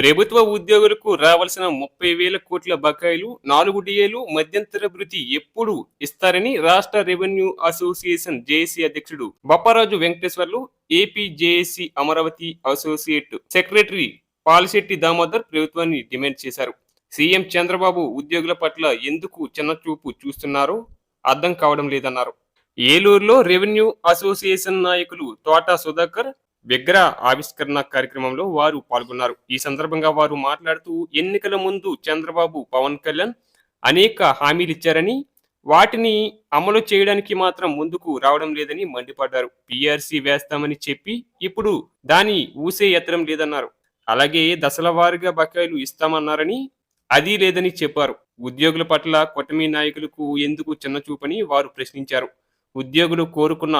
ప్రభుత్వ ఉద్యోగులకు రావాల్సిన ముప్పై వేల కోట్ల బకాయిలు నాలుగు డిఏలు మధ్యంతర భృతి ఎప్పుడు ఇస్తారని రాష్ట్ర రెవెన్యూ అసోసియేషన్ జేఏసీ అధ్యక్షుడు Bopparaju Venkateswarlu AP JAC Amaravati associate secretary Palasetti Damodar ప్రభుత్వాన్ని డిమాండ్ చేశారు. సీఎం చంద్రబాబు ఉద్యోగుల పట్ల ఎందుకు చిన్నచూపు చూస్తున్నారో అర్థం కావడం లేదన్నారు. ఏలూరులో రెవెన్యూ అసోసియేషన్ నాయకులు తోటా సుధాకర్ విగ్రహ ఆవిష్కరణ కార్యక్రమంలో వారు పాల్గొన్నారు. ఈ సందర్భంగా వారు మాట్లాడుతూ ఎన్నికల ముందు చంద్రబాబు పవన్ కళ్యాణ్ అనేక హామీలు ఇచ్చారని వాటిని అమలు చేయడానికి మాత్రం ముందుకు రావడం లేదని మండిపడ్డారు. పిఆర్సీ వేస్తామని చెప్పి ఇప్పుడు దాని ఊసే ఎత్తడం లేదన్నారు. అలాగే దశల వారీగా బకాయిలు ఇస్తామన్నారని అది లేదని చెప్పారు. ఉద్యోగుల పట్ల కూటమి నాయకులకు ఎందుకు చిన్నచూపని వారు ప్రశ్నించారు. ఉద్యోగులు కోరుకున్న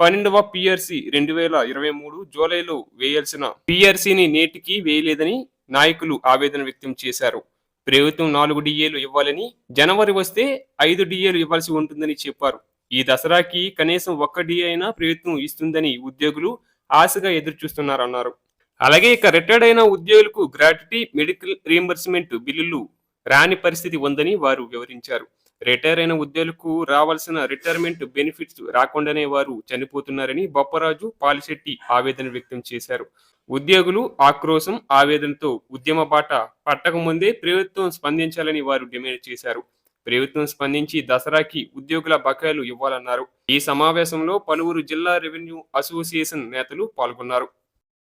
పన్నెండవ పిఆర్సి రెండు వేల ఇరవై మూడు జూలైలో వేయాల్సిన పిఆర్సీని నేటికి వేయలేదని నాయకులు ఆవేదన వ్యక్తం చేశారు. ప్రభుత్వం నాలుగు డిఏలు ఇవ్వాలని జనవరి వస్తే ఐదు డిఏలు ఇవ్వాల్సి ఉంటుందని చెప్పారు. ఈ దసరాకి కనీసం ఒక్క డిఏ అయినా ప్రభుత్వం ఇస్తుందని ఉద్యోగులు ఆశగా ఎదురు చూస్తున్నారన్నారు అలాగే ఇక రిటైర్డ్ అయిన ఉద్యోగులకు గ్రాట్యుటీ మెడికల్ రీఎంబర్స్మెంట్ బిల్లులు రాని పరిస్థితి ఉందని వారు వివరించారు. రిటైర్ అయిన ఉద్యోగులకు రావాల్సిన రిటైర్మెంట్ బెనిఫిట్స్ రాకుండానే వారు చనిపోతున్నారని బొప్పరాజు పాలిశెట్టి ఆవేదన వ్యక్తం చేశారు. ఉద్యోగులు ఆక్రోశం ఆవేదనతో ఉద్యమ బాట పట్టకముందే ప్రభుత్వం స్పందించాలని వారు డిమాండ్ చేశారు. ప్రభుత్వం స్పందించి దసరాకి ఉద్యోగుల బకాయిలు ఇవ్వాలన్నారు. ఈ సమావేశంలో పలువురు జిల్లా రెవెన్యూ అసోసియేషన్ నేతలు పాల్గొన్నారు.